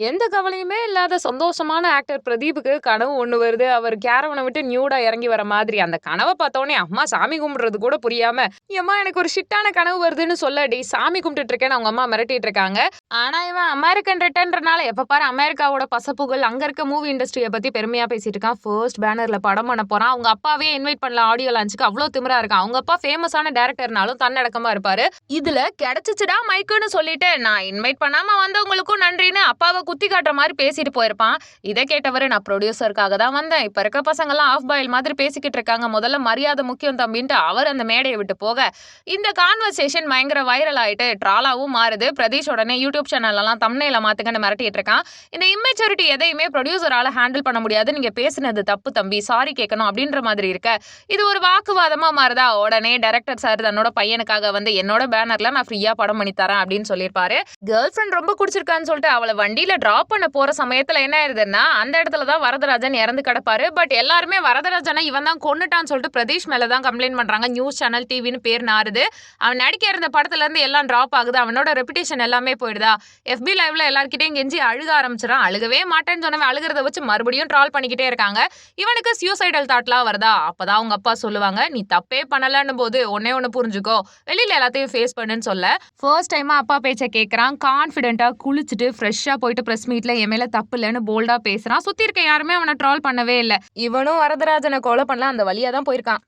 எந்த கவலையுமே இல்லாத சந்தோஷமான ஆக்டர் பிரதீப்புக்கு கனவு ஒண்ணு வருது. அவர் கேரவனை விட்டு நியூடா இறங்கி வர மாதிரி. அந்த கனவை பார்த்தோனே அம்மா சாமி கும்பிடுறது கூட புரியாம, ஏம்மா எனக்கு ஒரு ஷிட்டான கனவு வருதுன்னு சொல்ல, டி சாமி கும்பிட்டுட்டு இருக்கேன்னு" அவங்க அம்மா மிரட்டிட்டு இருக்காங்க. ஆனா இவன் அமெரிக்கன் ரிட்டர்ன்றனால எப்ப பாரு அமெரிக்காவோட பசப்புகள், அங்க இருக்க மூவி இண்டஸ்ட்ரிய பத்தி பெருமையா பேசிட்டு இருக்கான். ஃபர்ஸ்ட் பேனர்ல படம் பண்ண போறான். அவங்க அப்பாவே இன்வைட் பண்ணல ஆடியோ லான்ச்சுக்கு. அவ்வளோ திமிரா இருக்கான். அவங்க அப்பா ஃபேமஸான டைரக்டர்னாலும் தன்னடக்கமா இருப்பாரு. இதுல கிடைச்சிச்சுடா மைக்குன்னு சொல்லிட்டு, நான் இன்வைட் பண்ணாம வந்தவங்களுக்கும் நன்றின்னு அப்பாவை குத்தி காட்டுற மாதிரி பேசிட்டு போயிருப்பான். இதை கேட்டவர் "நான் ப்ரொடியூசருக்காக தான் வந்தேன். இப்போ இருக்க பசங்கள்லாம் ஆஃப் பாயில் மாதிரி பேசிக்கிட்டு இருக்காங்க. முதல்ல மரியாதை முக்கியம் தம்பின்ட்டு அவர் அந்த மேடையை விட்டு போக, இந்த கான்வர்சேஷன் பயங்கர வைரல் ஆகிட்டு ட்ராலாவும் மாறுது. பிரதீஷ் உடனே யூடியூப் சேனல்லலாம் தம்னையில் மாத்துங்கன்னு மிரட்டிட்டு இருக்கான். இந்த இம்மெச்சூரிட்டி எதையுமே ப்ரொடியூசரால் ஹேண்டில் பண்ண முடியாது. நீங்கள் பேசினது தப்பு தம்பி. சாரி கேட்கணும் அப்படின்ற மாதிரி இருக்க, இது ஒரு வாக்குவாதமாக மாறுதா? உடனே டேரக்டர் சார் தன்னோட பையனுக்காக வந்து என்னோட பேனரில் நான் ஃப்ரீயாக படம் பண்ணி தரேன் அப்படின்னு சொல்லியிருப்பாரு. கேர்ள் ஃப்ரெண்ட் ரொம்ப குடிச்சிருக்கான்னு சொல்லிட்டு அவளை வண்டியில் டிராப் பண்ண போற சமயத்துல என்ன ஆயிருதுன்னா, அந்த இடத்துல தான் வரதராஜன் இறந்து கிடப்பாரு. பட் எல்லாருமே வரதராஜனை இவன் தான் கொண்டுட்டான்னு சொல்லிட்டு பிரதீஷ் மேல தான் கம்ப்ளைண்ட் பண்றாங்க. நியூஸ் சேனல், டிவின்னு பேர் நாறுது. அவன் நடிக்க இருந்த படத்துல இருந்து எல்லாம் டிராப் ஆகுது. அவனோட ரெப்புடேஷன் எல்லாமே போயிடுதா? எஃபி லைவ்ல எல்லாருக்கிட்டையும் கெஞ்சி அழுக ஆரம்பிச்சுறான். அழுகவே மாட்டேன்னு சொன்னவன் அழுகிறத வச்சு மறுபடியும் ட்ரால் பண்ணிக்கிட்டே இருக்காங்க. இவனுக்கு சூசைடல் தாட்லாம் வருதா? அப்பதான் அவங்க அப்பா சொல்லுவாங்க, "நீ தப்பே பண்ணலன்னு போது ஒன்னே ஒண்ணு புரிஞ்சுக்கோ. வெளியில எல்லாத்தையும் ஃபேஸ் பண்ணுன்னு" சொல்ல, ஃபர்ஸ்ட் டைமா அப்பா பேச்ச கேட்கறான். கான்ஃபிடென்ட்டா குளிச்சுட்டு ஃப்ரெஷ்ஷா போயிட்டு பிரஸ் மீட்ல என் மேல தப்பு இல்லன்னு போல்டா பேசுறான். சுத்தி இருக்க யாருமே அவனை ட்ரால் பண்ணவே இல்ல. இவனும் வரதராஜனை கொலை பண்ணல அந்த வழியா தான் போயிருக்கான்.